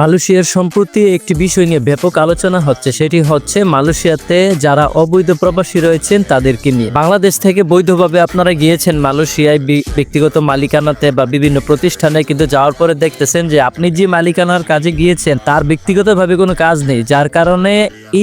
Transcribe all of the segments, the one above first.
মালয়েশিয়ার সম্প্রতি একটি বিষয় নিয়ে ব্যাপক আলোচনা হচ্ছে। সেটি হচ্ছে মালয়েশিয়াতে যারা অবৈধ প্রবাসী রয়েছেন তাদেরকে নিয়ে। বাংলাদেশ থেকে বৈধভাবে আপনারা গিয়েছেন মালয়েশিয়ায় ব্যক্তিগত মালিকানাতে বা বিভিন্ন প্রতিষ্ঠানে, কিন্তু যাওয়ার পরে দেখতেছেন যে আপনি যে মালিকানার কাজে গিয়েছেন, তার ব্যক্তিগতভাবে কোনো কাজ নেই। যার কারণে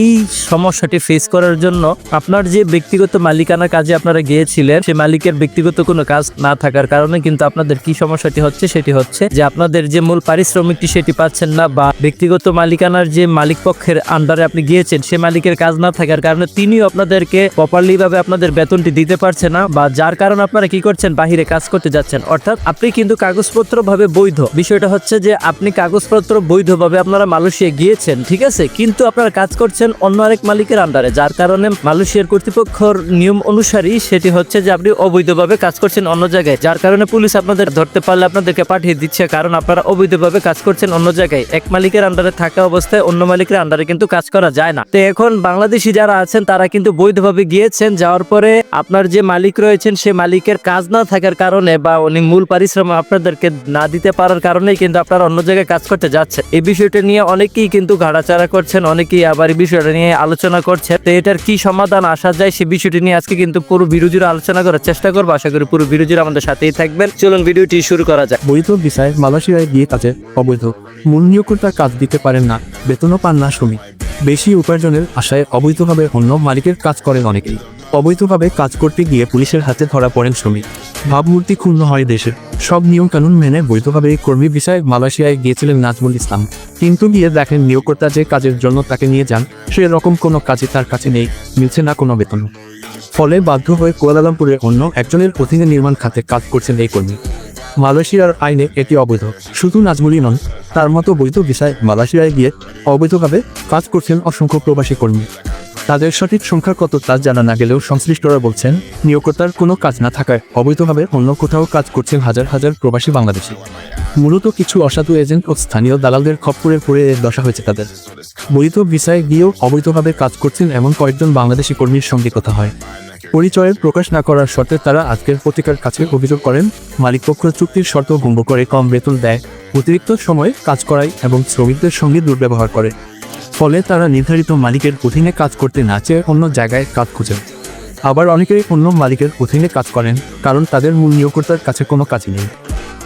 এই সমস্যাটি ফেস করার জন্য আপনার যে ব্যক্তিগত মালিকানার কাজে আপনারা গিয়েছিলেন, সে মালিকের ব্যক্তিগত কোনো কাজ না থাকার কারণে কিন্তু আপনাদের কি সমস্যাটি হচ্ছে, সেটি হচ্ছে যে আপনাদের যে মূল পারিশ্রমিকটি সেটি পাচ্ছেন না। বা ব্যক্তিগত মালিকানার যে মালিক পক্ষের আন্ডারে আপনি গিয়েছেন, সে মালিকের কাজ না থাকার কারণে তিনিও আপনাদেরকে প্রপারলি ভাবে আপনাদের বেতনটি দিতে পারছে না বা যার কারণে আপনারা কি করছেন, বাহিরে কাজ করতে যাচ্ছেন। অর্থাৎ আপনি কিন্তু কাগজপত্র ভাবে বৈধ। বিষয়টা হচ্ছে যে আপনি কাগজপত্র বৈধভাবে আপনারা মালয়েশিয়া গিয়েছেন, ঠিক আছে? কিন্তু আপনারা কাজ করছেন অন্য আরেক মালিকের আন্ডারে, যার কারণে মালয়েশিয়ার কর্তৃপক্ষর নিয়ম অনুসারী সেটি হচ্ছে যে আপনি অবৈধভাবে কাজ করছেন অন্য জায়গায়, যার কারণে পুলিশ আপনাদের ধরতে পারলে আপনাদেরকে পাঠিয়ে দিচ্ছে, কারণ আপনারা অবৈধভাবে কাজ করছেন অন্য জায়গায়। এক মালিকের আন্ডারে থাকা অবস্থায় অন্য মালিকের আন্ডারে কিন্তু কাজ করা যায় না। তো এখন বাংলাদেশি যারা আছেন, তারা কিন্তু বৈধভাবে গিয়েছেন। যাওয়ার পরে আপনার যে মালিক রয়েছেন, সে মালিকের কাজ না থাকার কারণে বা উনি মূল পারিশ্রমিক আপনাদেরকে না দিতে পারার কারণেই কিন্তু আপনারা অন্য জায়গায় কাজ করতে যাচ্ছেন। এই বিষয়টা নিয়ে অনেকেই কিন্তু ঘাড়াচাড়া করছেন, অনেকেই আবার এই বিষয়টা নিয়ে আলোচনা করছে তো এটার কি সমাধান আসা যায়, সে বিষয়টি নিয়ে আজকে কিন্তু পুরো বিরোধীরা আলোচনা করার চেষ্টা করব। আশা করি পুরো বিরোধীরা আমাদের সাথেই থাকবেন। চলুন, ভিডিওটি শুরু করা যায় বৈধ ভিসায় মালয়েশিয়ায় গিয়ে কাজে অবৈধ। মূল নিয়োগকর্তা কাজ দিতে পারেন না, বেতনও পান না শ্রমিক। বেশি উপার্জনের আশায় অবৈধভাবে অন্য মালিকের কাজ করেন অনেকেই। অবৈধভাবে কাজ করতে গিয়ে পুলিশের হাতে ধরা পড়েন শ্রমিক। ভাবমূর্তি ক্ষুণ্ণ হয় দেশের। সব নিয়মকানুন মেনে বৈধভাবে কর্মী বিষয়ে মালয়েশিয়ায় গিয়েছিলেন নাজমুল ইসলাম। কিন্তু গিয়ে দেখেন নিয়োগকর্তা যে কাজের জন্য তাকে নিয়ে যান, সেরকম কোনো কাজে তার কাছে নেই, মিলছে না কোনো বেতন। ফলে বাধ্য হয়ে কুয়ালালামপুরের অন্য একজনের অধীনে নির্মাণ খাতে কাজ করছেন এই কর্মী। মালয়েশিয়ার আইনে এটি অবৈধ। শুধু নাজমুলই নন তার মতো বৈধ ভিসায় মালয়েশিয়ায় গিয়ে অবৈধভাবে কাজ করছেন অসংখ্য প্রবাসী কর্মী। তাদের সঠিক সংখ্যা কত তা জানা না গেলেও সংশ্লিষ্টরা বলছেন নিয়োগকর্তার কোনো কাজ না থাকায় অবৈধভাবে অন্য কোথাও কাজ করছেন হাজার হাজার প্রবাসী বাংলাদেশি। মূলত কিছু অসাধু এজেন্ট ও স্থানীয় দালালদের খপ্পরে পড়ে এর দশা হয়েছে তাদের। বৈধ ভিসায় গিয়েও অবৈধভাবে কাজ করছেন এমন কয়েকজন বাংলাদেশি কর্মীর সঙ্গে কথা হয়। পরিচয়ের প্রকাশ না করার শর্তে তারা আজকের পত্রিকার কাছে অভিযোগ করেন মালিকপক্ষ চুক্তির শর্ত ভঙ্গ করে কম বেতন দেয়, অতিরিক্ত সময়ে কাজ করায় এবং শ্রমিকদের সঙ্গে দুর্ব্যবহার করে। ফলে তারা নির্ধারিত মালিকের অধীনে কাজ করতে না চেয়ে অন্য জায়গায় কাজ খুঁজেন। আবার অনেকেই অন্য মালিকের অধীনে কাজ করেন, কারণ তাদের মূল নিয়োগকর্তার কাছে কোনো কাজই নেই।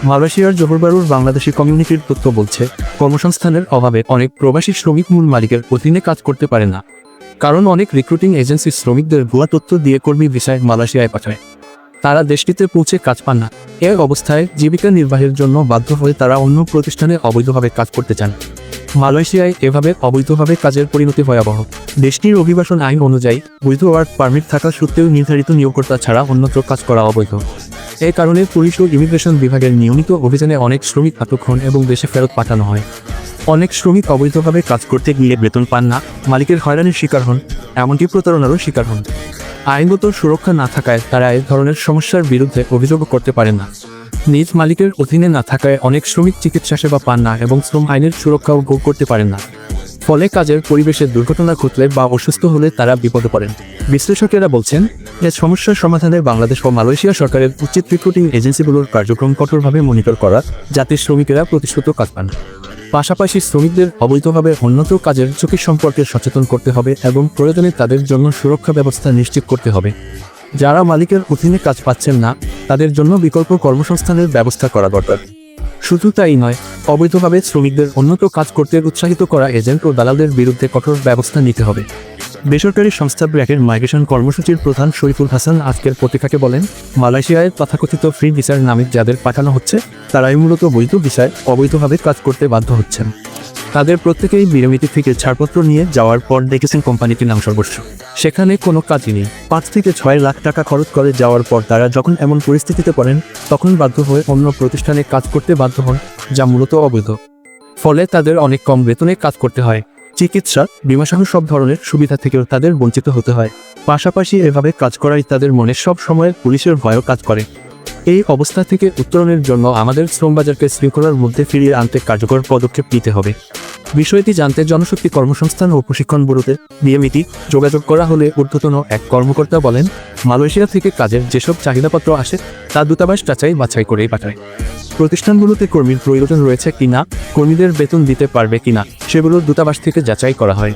মালয়েশিয়ার জবরবারুর বাংলাদেশি কমিউনিটির তথ্য বলছে, কর্মসংস্থানের অভাবে অনেক প্রবাসী শ্রমিক মূল মালিকের অধীনে কাজ করতে পারে না। কারণ অনেক রিক্রুটিং এজেন্সি শ্রমিকদের ভুয়া তথ্য দিয়ে কর্মী ভিসায় মালয়েশিয়ায় পাঠায়। তারা দেশটিতে পৌঁছে কাজ পান না। এর অবস্থায় জীবিকা নির্বাহের জন্য বাধ্য হয়ে তারা অন্য প্রতিষ্ঠানে অবৈধভাবে কাজ করতে চান। মালয়েশিয়ায় এভাবে অবৈধভাবে কাজের পরিণতি ভয়াবহ। দেশটির অভিবাসন আইন অনুযায়ী বৈধ ওয়ার্ক পারমিট থাকা সত্ত্বেও নির্ধারিত নিয়োগকর্তা ছাড়া অন্যত্র কাজ করা অবৈধ। এ কারণে পুলিশ ও ইমিগ্রেশন বিভাগের নিয়মিত অভিযানে অনেক শ্রমিক আটক হন এবং দেশে ফেরত পাঠানো হয়। অনেক শ্রমিক অবৈধভাবে কাজ করতে গিয়ে বেতন পান না, মালিকের হয়রানির শিকার হন এমনকি প্রতারণারও শিকার হন। আইনগত সুরক্ষা না থাকায় তারা এ ধরনের সমস্যার বিরুদ্ধে অভিযোগও করতে পারেন না। নিজ মালিকের অধীনে না থাকায় অনেক শ্রমিক চিকিৎসা সেবা পান না এবং শ্রম আইনের সুরক্ষাও ভোগ করতে পারেন না। ফলে কাজের পরিবেশে দুর্ঘটনা ঘটলে বা অসুস্থ হলে তারা বিপদে পড়েন। বিশ্লেষকেরা বলছেন, এ সমস্যার সমাধানে বাংলাদেশ ও মালয়েশিয়া সরকারের উচিত রিক্রুটিং এজেন্সিগুলোর কার্যক্রম কঠোরভাবে মনিটর করা, যাতে শ্রমিকেরা প্রতিশ্রুত কাজ পান। পাশাপাশি শ্রমিকদের অবৈধভাবে উন্নত কাজের ঝুঁকি সম্পর্কে সচেতন করতে হবে এবং প্রয়োজনে তাদের জন্য সুরক্ষা ব্যবস্থা নিশ্চিত করতে হবে। যারা মালিকের অধীনে কাজ পাচ্ছেন না, তাদের জন্য বিকল্প কর্মসংস্থানের ব্যবস্থা করা দরকার। শুধু তাই নয়, অবৈধভাবে শ্রমিকদের অন্যত্র কাজ করতে উৎসাহিত করা এজেন্ট ও দালালদের বিরুদ্ধে কঠোর ব্যবস্থা নিতে হবে। বেসরকারি সংস্থা ব্র্যাকের মাইগ্রেশন কর্মসূচির প্রধান শরীফুল হাসান আজকের পত্রিকাকে বলেন, মালয়েশিয়ায় তথাকথিত ফ্রি ভিসার নামে যাদের পাঠানো হচ্ছে, তারাই মূলত বৈধ ভিসায় অবৈধভাবে কাজ করতে বাধ্য হচ্ছেন। তাদের প্রত্যেকেই বিরমিতি থেকে ছাড়পত্র নিয়ে যাওয়ার পর দেখেছেন কোম্পানিটির নাম সর্বস্ব। সেখানে কোনো কাজই নেই। পাঁচ থেকে ছয় লাখ টাকা খরচ করে যাওয়ার পর তারা যখন এমন পরিস্থিতিতে পড়েন, তখন বাধ্য হয়ে অন্য প্রতিষ্ঠানে কাজ করতে বাধ্য হন, যা মূলত অবৈধ। ফলে তাদের অনেক কম বেতনে কাজ করতে হয়। চিকিৎসা, বিমাসহ সব ধরনের সুবিধা থেকেও তাদের বঞ্চিত হতে হয়। পাশাপাশি এভাবে কাজ করাই তাদের মনে সব সময় পুলিশের ভয়ও কাজ করে। এই অবস্থা থেকে উত্তরণের জন্য আমাদের শ্রমবাজারকে শৃঙ্খলার মধ্যে ফিরিয়ে আনতে কার্যকর পদক্ষেপ নিতে হবে। বিষয়টি জানতে জনশক্তি কর্মসংস্থান ও প্রশিক্ষণ ব্যুরোতে নিয়মিত যোগাযোগ করা হলে ঊর্ধ্বতন এক কর্মকর্তা বলেন, মালয়েশিয়া থেকে কাজের যেসব চাহিদাপত্র আসে, তা দূতাবাস যাচাই বাছাই করেই পাঠায়। প্রতিষ্ঠানগুলোতে কর্মীর প্রয়োজন রয়েছে কিনা কর্মীদের বেতন দিতে পারবে কিনা সেগুলো দূতাবাস থেকে যাচাই করা হয়।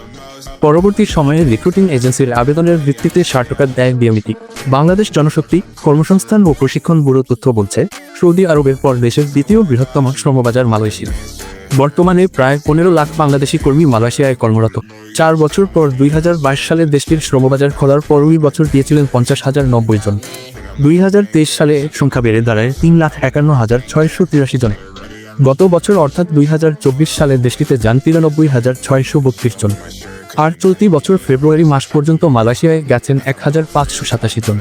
পরবর্তী সময়ে রিক্রুটিং এজেন্সির আবেদনের ভিত্তিতে ষাট টাকা দেয় বিএমইটি। বাংলাদেশ জনশক্তি কর্মসংস্থান ও প্রশিক্ষণ ব্যুরো তথ্য বলছে, সৌদি আরবের পর দেশের দ্বিতীয় বৃহত্তম শ্রমবাজার মালয়েশিয়া। বর্তমানে প্রায় পনেরো লাখ বাংলাদেশি কর্মী মালয়েশিয়ায় কর্মরত। চার বছর পর দুই হাজার বাইশ সালে দেশটির শ্রমবাজার খোলার পরই বছর দিয়েছিলেন পঞ্চাশ হাজার নব্বই জন। দুই হাজার তেইশ সালে সংখ্যা বেড়ে দাঁড়ায় তিন লাখ একান্ন হাজার ছয়শো তিরাশি জনে। গত বছর অর্থাৎ দুই হাজার চব্বিশ সালে দেশটিতে যান তিরানব্বই হাজার ছয়শো বত্রিশ জন। আর চলতি বছর ফেব্রুয়ারি মাস পর্যন্ত মালয়েশিয়ায় গেছেন এক হাজার পাঁচশো সাতাশি জন।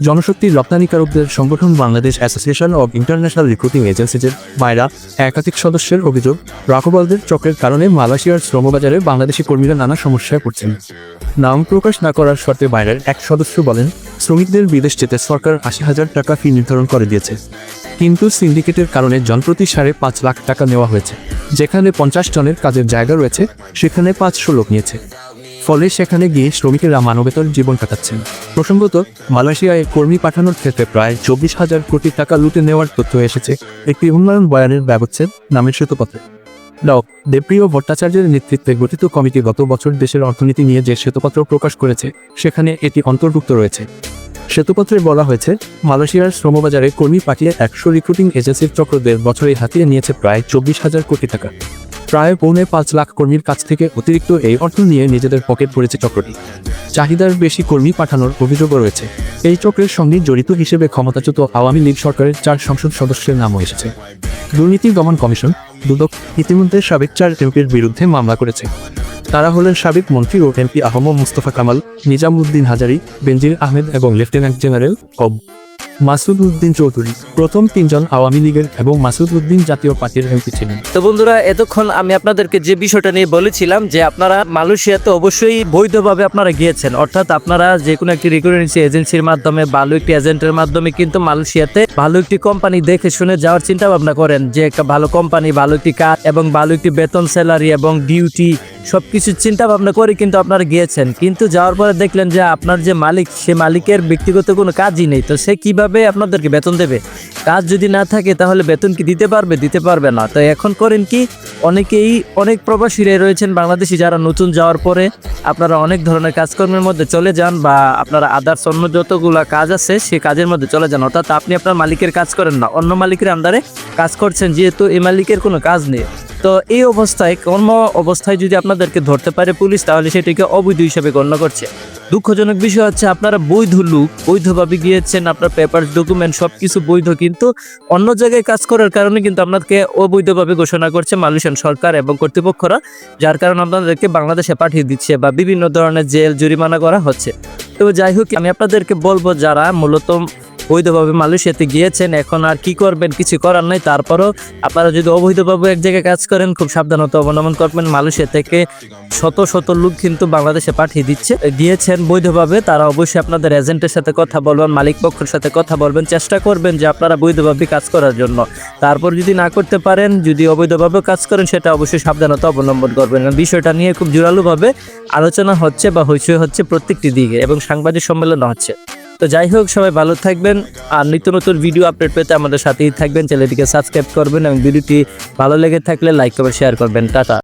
জনশক্তির রপ্তানিকারকদের সংগঠন Bangladesh association of international recruiting এজেন্সিজের মায়েরা একাধিক সদস্যের অভিযোগ রাখবালদের চক্রের কারণে মালয়েশিয়ার শ্রমবাজারে বাংলাদেশি কর্মীরা নানা সমস্যায় পড়ছেন। নাম প্রকাশ না করার শর্তে বাইরের এক সদস্য বলেন, শ্রমিকদের বিদেশ যেতে সরকার আশি হাজার টাকা ফি নির্ধারণ করে দিয়েছে। কিন্তু সিন্ডিকেটের কারণে জনপ্রতি সাড়ে পাঁচ লাখ টাকা নেওয়া হয়েছে। যেখানে পঞ্চাশ জনের কাজের জায়গা রয়েছে, সেখানে পাঁচশো লোক নিয়েছে। ফলে সেখানে গিয়ে শ্রমিকেরা মানবেতর জীবন কাটাচ্ছেন। প্রসঙ্গত, মালয়েশিয়ায় কর্মী পাঠানোর ক্ষেত্রে প্রায় চব্বিশ হাজার কোটি টাকা লুটে নেওয়ার তথ্য এসেছে একটি উন্নয়ন বয়ানের ব্যবচ্ছেদ নামের শ্বেতপত্রে। ডক দেবপ্রিয় ভট্টাচার্যের নেতৃত্বে গঠিত কমিটি গত বছর দেশের অর্থনীতি নিয়ে যে শ্বেতপত্র প্রকাশ করেছে, সেখানে এটি অন্তর্ভুক্ত রয়েছে। শ্বেতপত্রে বলা হয়েছে, মালয়েশিয়ার শ্রমবাজারে কর্মী পাঠিয়ে একশো রিক্রুটিং এজেন্সির চক্রদের বছরে হাতিয়ে নিয়েছে প্রায় চব্বিশ হাজার কোটি টাকা। প্রায় পৌনে পাঁচ লাখ কর্মীর কাছ থেকে অতিরিক্ত এই অর্থ নিয়ে নিজেদের পকেট ভরেছে চক্রটি। চাহিদার বেশি কর্মী পাঠানোর অভিযোগও রয়েছে। এই চক্রের সঙ্গে জড়িত হিসেবে ক্ষমতাচ্যুত আওয়ামী লীগ সরকারের চার সংসদ সদস্যের নামও এসেছে। দুর্নীতি দমন কমিশন, দুদক, ইতিমধ্যে সাবেক চার এমপির বিরুদ্ধে মামলা করেছে। তারা হলেন সাবেক মন্ত্রী ও এমপি আহমদ মুস্তফা কামাল, নিজামুদ্দিন হাজারি, বেনজির আহমেদ এবং লেফটেন্যান্ট জেনারেল কব। মাসুদ উদ্দিন চৌধুরী প্রথম তিনজন আওয়ামী লীগের এবং মাসুদ উদ্দিন জাতীয় পার্টির এমপি ছিলেন। তো বন্ধুরা, এতক্ষণ আমি আপনাদেরকে যে বিষয়টা নিয়ে বলেছিলাম যে আপনারা মালয়েশিয়াতে অবশ্যই বৈধভাবে আপনারা গিয়েছেন, অর্থাৎ আপনারা যে কোনো একটি রিক্রুটেন্সি এজেন্সির মাধ্যমে ভালো একটি এজেন্টের মাধ্যমে কিন্তু মালয়েশিয়াতে ভালো একটি কোম্পানি দেখে শুনে যাওয়ার চিন্তা ভাবনা করেন যে একটা ভালো কোম্পানি ভালো একটি কাজ এবং ভালো একটি বেতন স্যালারি এবং ডিউটি সবকিছু চিন্তা ভাবনা করে কিন্তু আপনারা গিয়েছেন। কিন্তু যাওয়ার পরে দেখলেন যে আপনার যে মালিক, সে মালিকের ব্যক্তিগত কোনো কাজই নেই। তো সে কীভাবে আপনাদেরকে বেতন দেবে। কাজ যদি না থাকে তাহলে বেতন কি দিতে পারবে? দিতে পারবে না। তো এখন করেন কি, অনেকেই, অনেক প্রবাসীরাই রয়েছেন বাংলাদেশি যারা নতুন যাওয়ার পরে আপনারা অনেক ধরনের কাজকর্মের মধ্যে চলে যান বা আপনারা আদার্স অন্য যতগুলা কাজ আছে সে কাজের মধ্যে চলে যান। অর্থাৎ আপনি আপনার মালিকের কাজ করেন না। অন্য মালিকের আন্ডারে কাজ করছেন, যেহেতু এই মালিকের কোনো কাজ নেই। তো এই অবস্থায় কর্ম অবস্থায় যদি আপনাদেরকে ধরতে পারে পুলিশ, তাহলে সেটিকে অবৈধ হিসেবে গণ্য করছে। দুঃখজনক বিষয় হচ্ছে আপনারা বৈধ লোক, বৈধভাবে গিয়েছেন, আপনার পেপার ডকুমেন্ট সব কিছু বৈধ, কিন্তু অন্য জায়গায় কাজ করার কারণে কিন্তু আপনাকে অবৈধভাবে ঘোষণা করছে মালয়েশিয়ান সরকার এবং কর্তৃপক্ষরা, যার কারণে আপনাদেরকে বাংলাদেশে পাঠিয়ে দিচ্ছে বা বিভিন্ন ধরনের জেল, জরিমানা করা হচ্ছে। তো যাই হোক, আমি আপনাদেরকে বলব, যারা মূলত বৈধভাবে মালয়েশিয়াতে গিয়েছেন, এখন আর কি করবেন কিছু করার নাই। তারপরও আপনারা যদি অবৈধভাবে এক জায়গায় কাজ করেন, খুব সাবধানতা অবলম্বন করবেন। মালয়েশিয়া থেকে শত শত লোক কিন্তু বাংলাদেশে পাঠিয়ে দিচ্ছে। দিয়েছেন বৈধভাবে, তারা অবশ্যই আপনাদের এজেন্টের সাথে কথা বলবেন, মালিক পক্ষের সাথে কথা বলবেন, চেষ্টা করবেন যে আপনারা বৈধভাবে কাজ করার জন্য। তারপর যদি না করতে পারেন, যদি অবৈধভাবে কাজ করেন, সেটা অবশ্যই সাবধানতা অবলম্বন করবেন বিষয়টা নিয়ে খুব জোরালোভাবে আলোচনা হচ্ছে বা হইচই হচ্ছে প্রত্যেকটি দিকে এবং সাংবাদিক সম্মেলন হচ্ছে। তো যাই হোক, সবাই ভালো থাকবেন আর নিত্য নতুন ভিডিও আপডেট পেতে আমাদের সাথেই থাকবেন। চ্যানেলটিকে সাবস্ক্রাইব করবেন এবং ভিডিওটি ভালো লেগে থাকলে লাইক করে শেয়ার করবেন। টাটা।